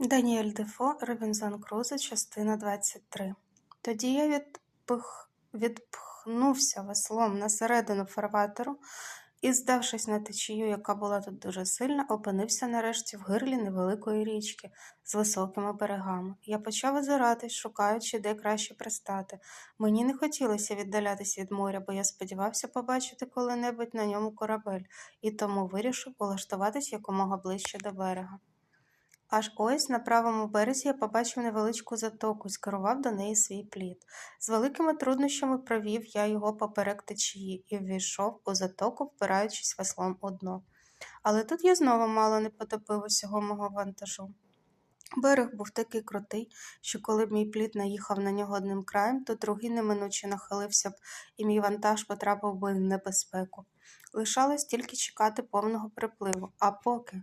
Даніель Дефо, Робінзон Крузо, частина 23. Тоді я відпих... відпхнувся веслом на середину фарватеру і, здавшись на течію, яка була тут дуже сильна, опинився нарешті в гирлі невеликої річки з високими берегами. Я почав озиратись, шукаючи, де краще пристати. Мені не хотілося віддалятися від моря, бо я сподівався побачити коли-небудь на ньому корабель, і тому вирішив улаштуватись якомога ближче до берега. Аж ось на правому березі я побачив невеличку затоку і скерував до неї свій плід. З великими труднощами провів я його поперек течії і ввійшов у затоку, впираючись веслом у дно. Але тут я знову мало не потопив усього мого вантажу. Берег був такий крутий, що коли б мій плід наїхав на нього одним краєм, то другий неминуче нахилився б, і мій вантаж потрапив би в небезпеку. Лишалось тільки чекати повного припливу, а поки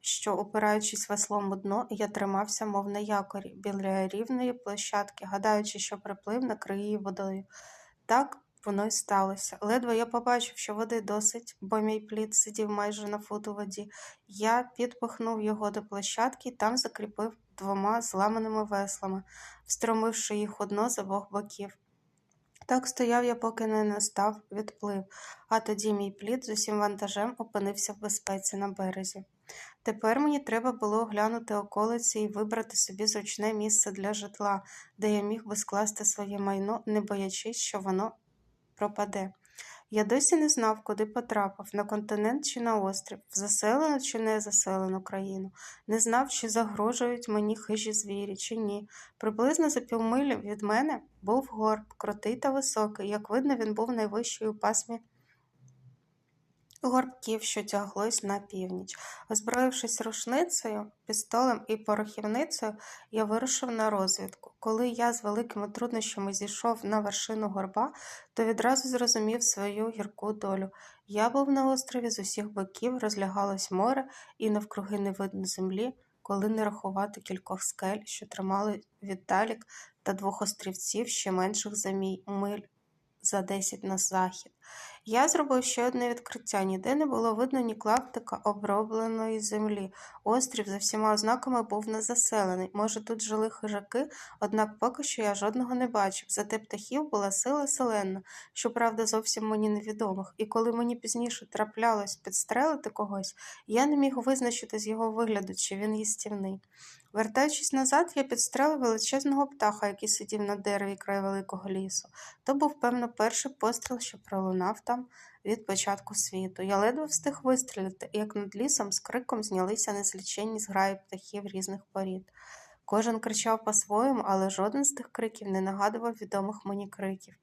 що, опираючись веслом у дно, я тримався, мов на якорі, біля рівної площадки, гадаючи, що приплив накриє її водою. Так воно й сталося. Ледве я побачив, що води досить, бо мій плід сидів майже на фут у воді. Я підпихнув його до площадки і там закріпив двома зламаними веслами, встромивши їх у дно з обох боків. Так стояв я, поки не настав відплив, а тоді мій плід з усім вантажем опинився в безпеці на березі. Тепер мені треба було оглянути околиці і вибрати собі зручне місце для житла, де я міг би скласти своє майно, не боячись, що воно пропаде. Я досі не знав, куди потрапив на континент чи на острів, в заселену чи не заселену країну, не знав, чи загрожують мені хижі звірі, чи ні. Приблизно за півмилі від мене був горб, крутий та високий. Як видно, він був найвищий у пасмі горбків, що тяглось на північ. Озброївшись рушницею, пістолем і порохівницею, я вирушив на розвідку. Коли я з великими труднощами зійшов на вершину горба, то відразу зрозумів свою гірку долю. Я був на острові з усіх боків, розлягалось море, і навкруги не видно землі, коли не рахувати кількох скель, що тримали віддалік, та двох острівців ще менших за мій миль за десять на захід. Я зробив ще одне відкриття. Ніде не було видно ні клаптика обробленої землі. Острів за всіма ознаками був не заселений. Може, тут жили хижаки, однак поки що я жодного не бачив. Зате птахів була сила селенна, щоправда, зовсім мені невідомих. І коли мені пізніше траплялось підстрелити когось, я не міг визначити з його вигляду, чи він їстівний. Вертаючись назад, я підстрелив величезного птаха, який сидів на дереві край великого лісу. То був, певно, перший постріл, що пролунав там від початку світу. Я ледве встиг вистрілити, як над лісом з криком знялися незліченні зграї птахів різних порід. Кожен кричав по-своєму, але жоден з тих криків не нагадував відомих мені криків.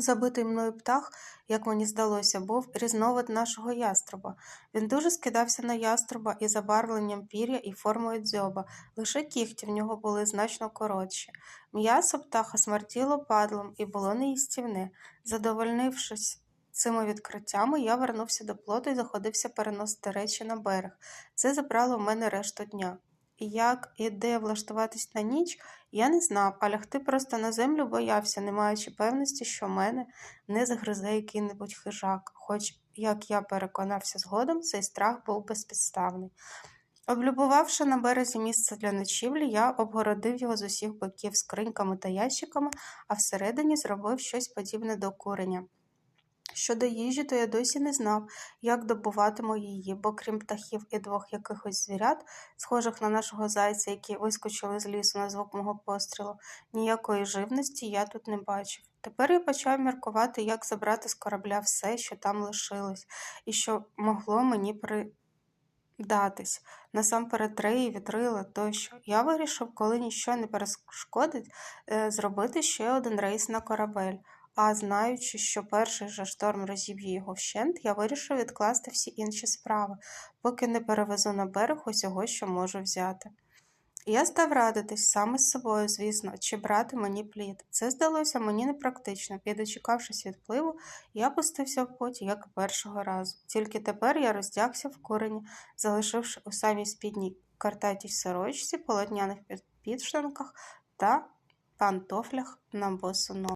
Забитий мною птах, як мені здалося, був різновид нашого яструба. Він дуже скидався на яструба і забарвленням пір'я і формою дзьоба, лише кіхті в нього були значно коротші. М'ясо птаха смертіло падлом і було неїстівне. Задовольнившись цими відкриттями, я вернувся до плоту і заходився переносити речі на берег. Це забрало в мене решту дня. Як і де влаштуватись на ніч, я не знав, а лягти просто на землю боявся, не маючи певності, що мене не загризе який-небудь хижак, хоч, як я переконався згодом, цей страх був безпідставний. Облюбувавши на березі місце для ночівлі, я обгородив його з усіх боків скриньками та ящиками, а всередині зробив щось подібне до курення. Щодо їжі, то я досі не знав, як добуватиму її, бо крім птахів і двох якихось звірят, схожих на нашого зайця, які вискочили з лісу на звук мого пострілу, ніякої живності я тут не бачив. Тепер я почав міркувати, як забрати з корабля все, що там лишилось, і що могло мені придатись. Насамперед треї, вітрила тощо. Я вирішив, коли ніщо не перешкодить, е, зробити ще один рейс на корабель. А знаючи, що перший же шторм розіб'є його вщент, я вирішив відкласти всі інші справи, поки не перевезу на берег усього, що можу взяти. Я став радитись саме з собою, звісно, чи брати мені плід. Це здалося мені непрактично, і, дочекавшись відпливу, я пустився в поті, як першого разу. Тільки тепер я роздягся в корені, залишивши у самій спідній картатій сорочці, полотняних підштанках та пантофлях на босу ногу.